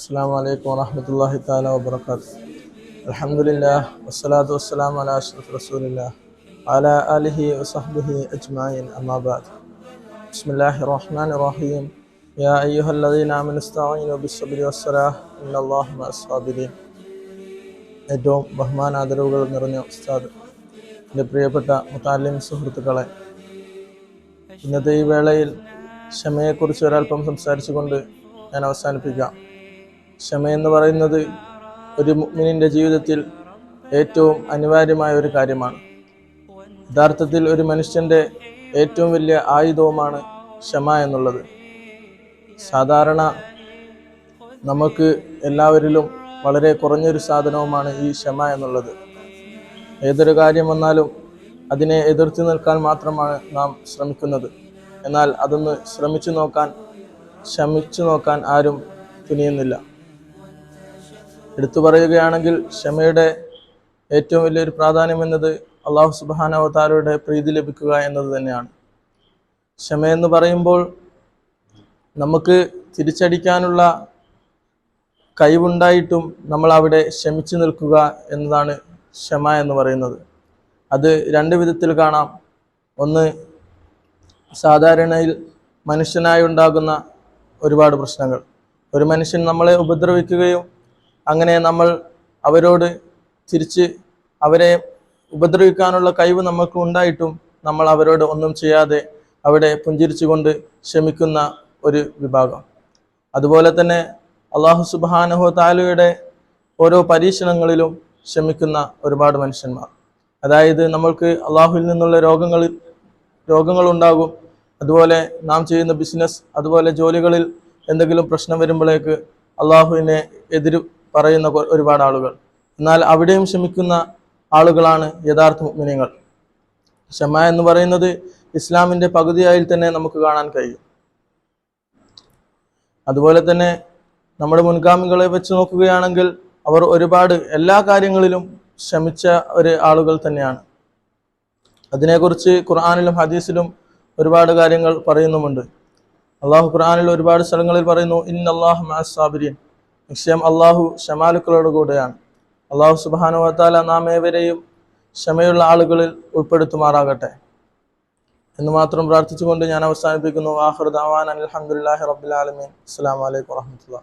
السلام عليكم ورحمة الله تعالى وبركاته الحمد لله والصلاة والسلام على أشرف رسول الله وعلى آله وصحبه أجمعين أما بعد بسم الله الرحمن الرحيم يا أيها الذين آمنوا استعينوا بالصبر والصلاة إن الله مع الصابرين ഏറ്റവും ബഹുമാനാദരവുകൾ നിറഞ്ഞ ഉസ്താദ് എൻ്റെ പ്രിയപ്പെട്ട മുത്താലിം സുഹൃത്തുക്കളെ ഇന്നത്തെ ഈ വേളയിൽ ക്ഷമയെക്കുറിച്ച് ഒരല്പം സംസാരിച്ചുകൊണ്ട് ഞാൻ അവസാനിപ്പിക്കാം ക്ഷമയെന്ന് പറയുന്നത് ഒരു മുഗ്മിനിന്റെ ജീവിതത്തിൽ ഏറ്റവും അനിവാര്യമായ ഒരു കാര്യമാണ്. യഥാർത്ഥത്തിൽ ഒരു മനുഷ്യന്റെ ഏറ്റവും വലിയ ആയുധവുമാണ് ക്ഷമ എന്നുള്ളത്. സാധാരണ നമുക്ക് എല്ലാവരിലും വളരെ കുറഞ്ഞൊരു സാധനവുമാണ് ഈ ക്ഷമ എന്നുള്ളത്. ഏതൊരു കാര്യം വന്നാലും അതിനെ എതിർത്ത് നിൽക്കാൻ മാത്രമാണ് നാം ശ്രമിക്കുന്നത്. എന്നാൽ അതൊന്ന് ശ്രമിച്ചു നോക്കാൻ ശ്രമിച്ചു നോക്കാൻ ആരും തുനിയുന്നില്ല. എടുത്തു പറയുകയാണെങ്കിൽ ക്ഷമയുടെ ഏറ്റവും വലിയൊരു പ്രാധാന്യം എന്നത് അള്ളാഹു സുബാനവതാരയുടെ പ്രീതി ലഭിക്കുക എന്നത് തന്നെയാണ്. ക്ഷമയെന്ന് പറയുമ്പോൾ നമുക്ക് തിരിച്ചടിക്കാനുള്ള കഴിവുണ്ടായിട്ടും നമ്മൾ അവിടെ ക്ഷമിച്ചു നിൽക്കുക എന്നതാണ് ക്ഷമ എന്ന് പറയുന്നത്. അത് രണ്ട് വിധത്തിൽ കാണാം. ഒന്ന് സാധാരണയിൽ മനുഷ്യനായി ഉണ്ടാകുന്ന ഒരുപാട് പ്രശ്നങ്ങൾ. ഒരു മനുഷ്യൻ നമ്മളെ ഉപദ്രവിക്കുകയും അങ്ങനെ നമ്മൾ അവരോട് തിരിച്ച് അവരെ ഉപദ്രവിക്കാനുള്ള കഴിവ് നമുക്ക് ഉണ്ടായിട്ടും നമ്മൾ അവരോട് ഒന്നും ചെയ്യാതെ അവിടെ പുഞ്ചിരിച്ചുകൊണ്ട് ക്ഷമിക്കുന്ന ഒരു വിഭാഗം. അതുപോലെ തന്നെ അള്ളാഹു സുബാനഹു താലുയുടെ ഓരോ പരീക്ഷണങ്ങളിലും ക്ഷമിക്കുന്ന ഒരുപാട് മനുഷ്യന്മാർ. അതായത് നമ്മൾക്ക് അള്ളാഹുവിൽ നിന്നുള്ള രോഗങ്ങളിൽ രോഗങ്ങളുണ്ടാകും. അതുപോലെ നാം ചെയ്യുന്ന ബിസിനസ് അതുപോലെ ജോലികളിൽ എന്തെങ്കിലും പ്രശ്നം വരുമ്പോഴേക്ക് അള്ളാഹുവിനെ എതിര് പറയുന്ന ഒരുപാട് ആളുകൾ. എന്നാൽ അവിടെയും ക്ഷമിക്കുന്ന ആളുകളാണ് യഥാർത്ഥ മുഗ്മിനികൾ ക്ഷമ എന്ന് പറയുന്നത് ഇസ്ലാമിന്റെ പകുതിയായി തന്നെ നമുക്ക് കാണാൻ കഴിയും. അതുപോലെ തന്നെ നമ്മുടെ മുൻഗാമികളെ വെച്ച് നോക്കുകയാണെങ്കിൽ അവർ ഒരുപാട് എല്ലാ കാര്യങ്ങളിലും ശ്രമിച്ച ഒരു ആളുകൾ തന്നെയാണ്. അതിനെക്കുറിച്ച് ഖുർആാനിലും ഹദീസിലും ഒരുപാട് കാര്യങ്ങൾ പറയുന്നുമുണ്ട്. അള്ളാഹു ഖുർആാനിൽ ഒരുപാട് സ്ഥലങ്ങളിൽ പറയുന്നു ഇൻ അള്ളാഹു മാസാബിരിൻ നിശ്ചയം അള്ളാഹു ഷമാലുക്കളോട് കൂടെയാണ്. അള്ളാഹു സുബാനു വത്താല നാം ഏവരെയും ക്ഷമയുള്ള ആളുകളിൽ ഉൾപ്പെടുത്തുമാറാകട്ടെ. എന്ന് മാത്രം പ്രാർത്ഥിച്ചുകൊണ്ട് ഞാൻ അവസാനിപ്പിക്കുന്നു. ആഹൃദാൻ അലഹമുല്ലാഹി റബ്ബുലാലമീൻ അസ്സാം വലൈക്കും വാഹമത്തുള്ള